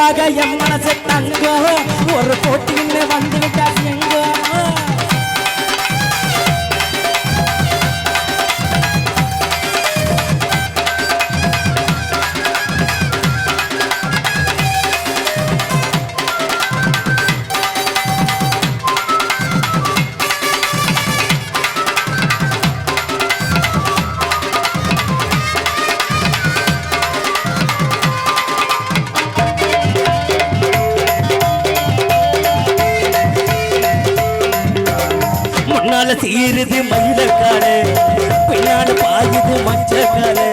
பொதுவாக என் மனசு தங்கம். ஒரு போட்டின்னு வந்து முன்னால சீருது மயிலக்காடு பின்னால பாயுது மச்சக்காடு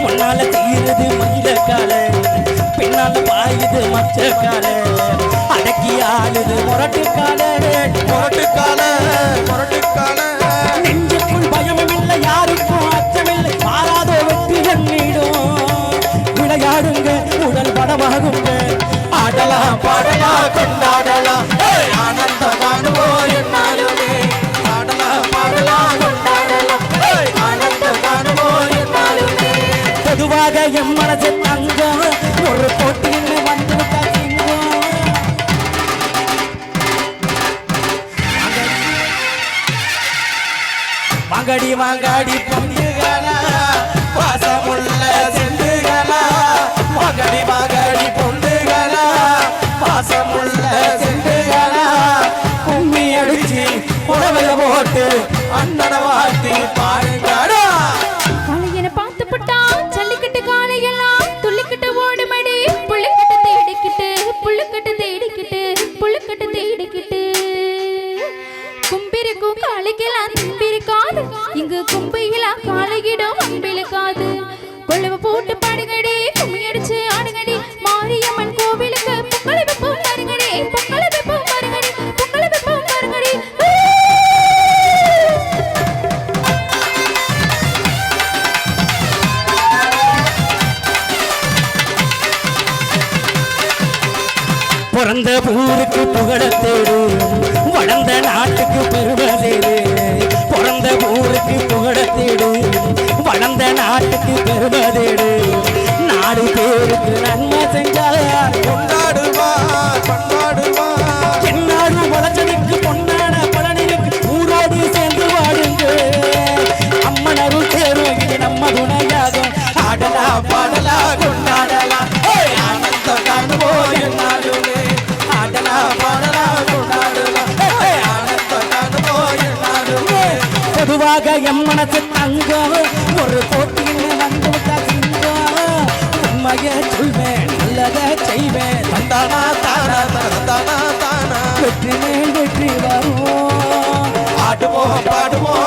முன்னால சீருது மயிலக்காடு பின்னால பாயுது மச்சக்காடு அடக்கி ஆளுது முரட்டுக்காடு முரட்டுக்கால முரட்டுக்கால. நெஞ்சுக்குள் பயமும் இல்லை யாருக்கும் அச்சமில்லை. மாறாத வெற்றி எண்ணிடும் விளையாடுங்க உடல் படமாகுங்க ஆடலாம் பாடலாம் கொண்டாடலாம். ஏய், ஆனந்தம் மங்கடி மங்கடி பொந்துகளா வாசமுள்ள செண்டுகளா மங்கடி மங்கடி பொந்துகளா வாசமுள்ள செண்டுகளா கும்மி அடிச்சு உணவுல போட்டு அண்ணனை வாழ்த்தி பாருங்க. எல்லாம் காளையிடும் அன்பிலுக்காது கொழுவு போட்டு பாடுங்கடி கும்மி அடிச்சு ஆடுங்கடி. மாரியம்மன் கோவிலுக்கு பொங்கலை வைப்போம் பாருங்கடி பொங்கலை வைப்போம் பாருங்கடி பொங்கலை வைப்போம் பாருங்கடி. பிறந்த ஊருக்கு புகழ தேடு. வளர்ந்த நாட்டுக்கு பெரு தேடு நாடு பேருக்கு நன்மை செஞ்சால் கொண்டாடுவார் கொண்டாடுவார். என்னாடு வளர்ச்சதுக்கு பொன்னான பலனிற்கு ஊரோடு சேர்ந்து வாடுங்க அம்மன் அருள் தேரும் இது நம்ம துணையாகும். என்னாலுமே என்னாலுமே பொதுவாக எம் மனசு தங்கம். ஒரு சிங்கம் உண்மையை சொல்வேன் நல்லதை செய்வேன். தந்தானா தானா தந்தானா தானா. வெற்றி மேல் வெற்றி வரும் ஆடுவோம் பாடுவோம்.